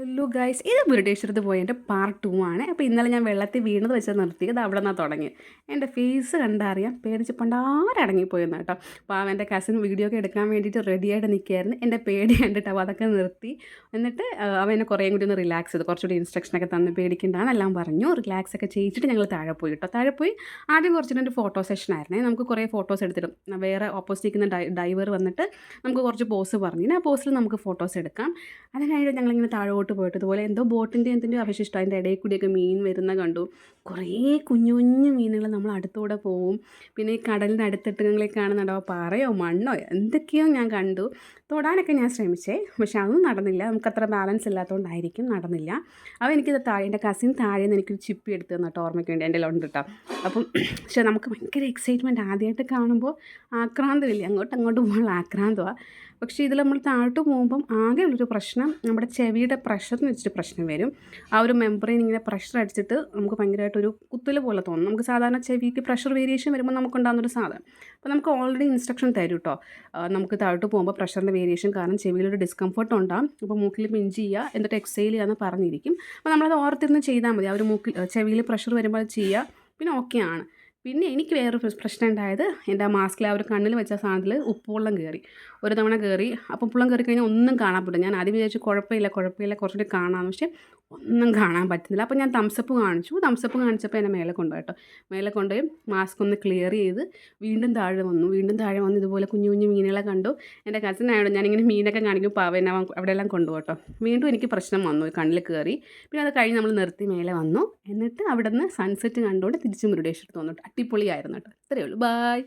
Hello guys ഇത് മുരുടേശ്വരത്ത് പോയതിന്റെ part two ആണ്. അപ്പോൾ ഇന്നലെ ഞാൻ വെള്ളത്തിൽ വീണത് വെച്ച് നിർത്തിയത് അവിടെ നിന്നാണ് തുടങ്ങി. എന്റെ ഫേസ് കണ്ടറിയാം. പേടിച്ച് പണ്ടാരടങ്ങിപ്പോയെന്ന് കേട്ടോ. അപ്പോൾ എന്റെ കസിൻ വീഡിയോ ഒക്കെ എടുക്കാൻ വേണ്ടിയിട്ട് റെഡിയായിട്ട് നിൽക്കുകയായിരുന്നു എന്റെ പേടി കണ്ടിട്ട് അപ്പോൾ അതൊക്കെ നിർത്തി. എന്നിട്ട് അവനെ കുറേ കൂടി ഒന്ന് റിലാക്സ് ചെയ്ത്. കുറച്ചുകൂടി ഇൻസ്ട്രക്ഷനൊക്കെ തന്ന് പേടിക്കേണ്ടതാണ് എല്ലാം പറഞ്ഞു. റിലാക്സ് ഒക്കെ ചെയ്യിച്ചിട്ട് ഞങ്ങൾ താഴെ പോയി കേട്ടോ. താഴെ പോയി ആദ്യം കുറച്ചിട്ട് ഫോട്ടോ സെഷൻ ആയിരുന്നേ. നമുക്ക് കുറേ ഫോട്ടോസ് എടുത്തിടും. വേറെ ഓപ്പോസിറ്റ് നിൽക്കുന്ന ഡൈവർ വന്നിട്ട് നമുക്ക് കുറച്ച് പോസ് പറഞ്ഞു. ആ പോസിൽ നമുക്ക് ഫോട്ടോസ് എടുക്കാം. അത് കഴിഞ്ഞിട്ട് ഞങ്ങളിങ്ങനെ താഴോട്ട് പോയിട്ട് ഇതുപോലെ എന്തോ ബോട്ടിന്റെ എന്തിന്റെ അവശിഷ്ടം അതിന്റെ ഇടയിൽ കൂടിയൊക്കെ മീൻ വരുന്ന കണ്ടു. കുറേ കുഞ്ഞു കുഞ്ഞു മീനുകൾ നമ്മൾ അടുത്തൂടെ പോവും. പിന്നെ ഈ കടലിന്റെ അടുത്തിട്ട് ഞങ്ങളെ കാണുന്നുണ്ടോ പാറയോ മണ്ണോ എന്തൊക്കെയോ ഞാൻ കണ്ടു. തൊടാനൊക്കെ ഞാൻ ശ്രമിച്ചേ പക്ഷെ അതൊന്നും നടന്നില്ല. നമുക്ക് അത്ര ബാലൻസ് ഇല്ലാത്തതുകൊണ്ടായിരിക്കും നടന്നില്ല. അപ്പോൾ എനിക്കിത് താഴെ എന്റെ കസിൻ താഴെ നിന്ന് എനിക്കൊരു ചിപ്പി എടുത്ത് തന്നിട്ട് ഓർമ്മയ്ക്ക് വേണ്ടി. എന്റെ ഉണ്ട് കേട്ടോ. അപ്പം പക്ഷെ നമുക്ക് ഭയങ്കര എക്സൈറ്റ്മെന്റ് ആദ്യമായിട്ട് കാണുമ്പോൾ ആക്രാന്തമില്ല? അങ്ങോട്ട് അങ്ങോട്ട് പോകാനുള്ള ആക്രാന്തമാണ് പക്ഷേ ഇതിൽ നമ്മൾ താഴോട്ട് പോകുമ്പം ആകെ ഉള്ളൊരു പ്രശ്നം നമ്മുടെ ചെവിയുടെ പ്രഷറിന് വെച്ചിട്ട് പ്രശ്നം വരും. ആ ഒരു മെമ്പറിൻ ഇങ്ങനെ പ്രഷർ അടിച്ചിട്ട് നമുക്ക് ഭയങ്കരമായിട്ടൊരു കുത്തൽ പോലെ തോന്നും. നമുക്ക് സാധാരണ ചെവിക്ക് പ്രഷർ വേരിയേഷൻ വരുമ്പോൾ നമുക്കുണ്ടാകുന്നൊരു സാധനം. അപ്പോൾ നമുക്ക് ഓൾറെഡി ഇൻസ്ട്രക്ഷൻ തരും കേട്ടോ നമുക്ക് താഴോട്ട് പോകുമ്പോൾ പ്രഷറിന്റെ വേരിയേഷൻ കാരണം ചെവിയിലൊരു ഡിസ്കംഫർട്ട് ഉണ്ടാകും അപ്പോൾ മൂക്കിൽ പിഞ്ച് ചെയ്യുക എന്നിട്ട് എക്സൈൽ ചെയ്യാമെന്ന് പറഞ്ഞിരിക്കും. അപ്പോൾ നമ്മളത് ഓർത്തിരുന്ന് ചെയ്താൽ മതി. ആ ഒരു മൂക്കിൽ ചെവിയിൽ പ്രഷർ വരുമ്പോൾ ചെയ്യുക പിന്നെ ഓക്കെ ആണ്. പിന്നെ എനിക്ക് വേറൊരു പ്രശ്നം ഉണ്ടായത് എന്റെ ആ മാസ്കിൽ ആ ഒരു കണ്ണിൽ വെച്ച സാധനത്തിൽ ഉപ്പുവെള്ളം കയറി ഒരു തവണ കയറി അപ്പം ഉപ്പുവെള്ളം കയറി കഴിഞ്ഞാൽ ഒന്നും കാണാൻ പറ്റില്ല. ഞാൻ ആദ്യം വിചാരിച്ചു കുഴപ്പമില്ല കുഴപ്പമില്ല കുറച്ചുകൂടി കാണാം. പക്ഷേ ഒന്നും കാണാൻ പറ്റുന്നില്ല. അപ്പോൾ ഞാൻ തംസപ്പ് കാണിച്ചു. തംസപ്പ് കാണിച്ചപ്പോൾ എന്നെ മേലെ കൊണ്ടുപോയി കേട്ടോ. മേലെ കൊണ്ടുപോയി മാസ്ക് ഒന്ന് ക്ലിയർ ചെയ്ത് വീണ്ടും താഴെ വന്നു. വീണ്ടും താഴെ വന്ന് ഇതുപോലെ കുഞ്ഞു കുഞ്ഞു മീനുകളെ കണ്ടു. എന്റെ കസിൻ ആയതുകൊണ്ട് ഞാനിങ്ങനെ മീനൊക്കെ കാണിക്കും അവിടെ അവിടെയെല്ലാം കൊണ്ടുപോട്ടോ വീണ്ടും എനിക്ക് പ്രശ്നം വന്നു. കണ്ണിൽ കയറി. പിന്നെ അത് കഴിഞ്ഞ് നമ്മൾ നിർത്തി മേലെ വന്നു. എന്നിട്ട് അവിടെ നിന്ന് സൺസെറ്റ് കണ്ടുകൊണ്ട് തിരിച്ച് മുരുടേശ്വരത്ത് വന്നു അടിപൊളിയായിരുന്നു കേട്ടോ. ഇത്രയേ ഉള്ളൂ. ബായ്